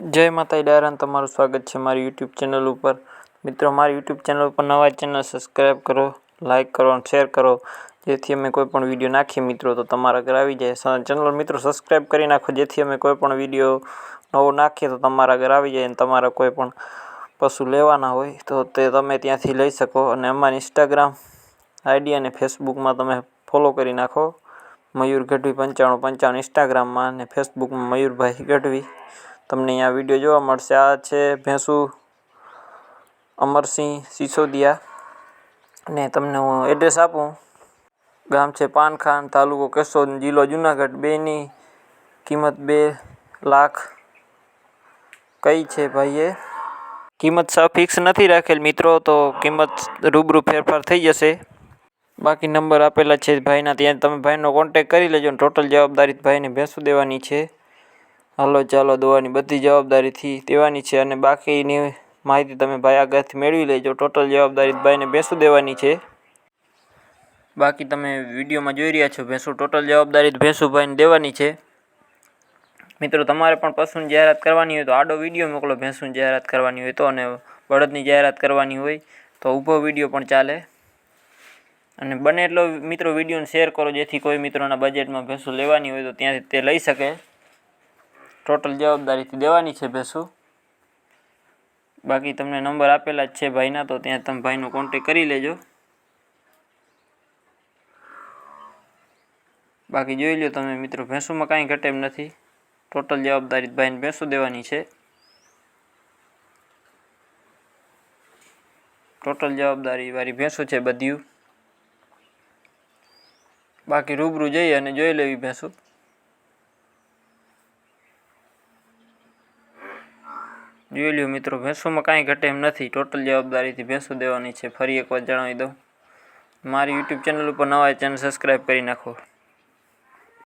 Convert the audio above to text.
જય માતાજી ડાયરાન તમારું સ્વાગત છે મારી યુટ્યુબ ચેનલ ઉપર. મિત્રો, મારી યુટ્યુબ ચેનલ ઉપર નવા ચેનલ સબસ્ક્રાઈબ કરો લાઇક કરો અને શેર કરો. જેથી અમે કોઈ પણ વીડિયો નાખીએ મિત્રો, તો તમારા ઘરે આવી જાય. ચેનલ મિત્રો સબસ્ક્રાઈબ કરી નાખો. જેથી અમે કોઈ પણ વીડિયો નવો નાખીએ, તો તમારા ઘરે આવી જાય અને તમારા કોઈ પણ પશુ લેવાના હોય, તો તે તમે ત્યાંથી લઈ શકો. અને અમારી ઇન્સ્ટાગ્રામ આઈડી અને ફેસબુકમાં તમે ફોલો કરી નાખો. મયુર ગઢવી પંચાણું પંચાણું ઇન્સ્ટાગ્રામમાં અને ફેસબુકમાં મયુરભાઈ ગઢવી. તમને અહીંયા વીડિયો જોવા મળશે. આ છે ભેંસુ અમરસિંહ સિસોદિયા. ને તમને હું એડ્રેસ આપું. ગામ છે પાનખાન, તાલુકો કેશોદ, જિલ્લો જુનાગઢ. બેની કિંમત બે લાખ કઈ છે ભાઈએ? કિંમત સાવ ફિક્સ નથી રાખેલ મિત્રો, તો કિંમત રૂબરૂ ફેરફાર થઈ જશે. બાકી નંબર આપેલા છે ભાઈના, ત્યાં તમે ભાઈનો કોન્ટેક કરી લેજો ટોટલ જવાબદારી ભાઈને ભેંસું દેવાની છે. હાલો, ચાલો, દવાની બધી જવાબદારીથી દેવાની છે અને બાકીની માહિતી તમે ભાઈ આગળથી મેળવી લેજો. ટોટલ જવાબદારી ભાઈને ભેંસું દેવાની છે. બાકી તમે વિડીયોમાં જોઈ રહ્યા છો ભેંસું. ટોટલ જવાબદારી ભેંસું ભાઈને દેવાની છે. મિત્રો, તમારે પણ પશુની જાહેરાત કરવાની હોય તો આડો વીડિયો મોકલો, ભેંસુની જાહેરાત કરવાની હોય તો, અને બળદની જાહેરાત કરવાની હોય તો ઊભો વીડિયો પણ ચાલે. અને બને એટલો મિત્રો વિડીયોને શેર કરો, જેથી કોઈ મિત્રોના બજેટમાં ભેંસું લેવાની હોય તો ત્યાંથી તે લઈ શકે. ટોટલ જવાબદારીથી દેવાની છે ભેંસું. બાકી તમને નંબર આપેલા જ છે ભાઈના, તો ત્યાં તમે ભાઈનો કોન્ટેક કરી લેજો. બાકી જોઈ લો તમે મિત્રો, ભેંસુમાં કાંઈ ઘટે નથી. ટોટલ જવાબદારી ભાઈને ભેંસું દેવાની છે. ટોટલ જવાબદારી વાળી ભેંસું છે બધ્યું. બાકી રૂબરૂ જઈ અને જોઈ લેવી ભેંસું. જોઈ લ્યો મિત્રો, ભેંસોમાં કાંઈ ઘટે એમ નથી. ટોટલ જવાબદારીથી ભેંસો દેવાની છે. ફરી એકવાર જણાવી દઉં. મારી યુટ્યુબ ચેનલ ઉપર નવા ચેનલ સબસ્ક્રાઈબ કરી નાખો.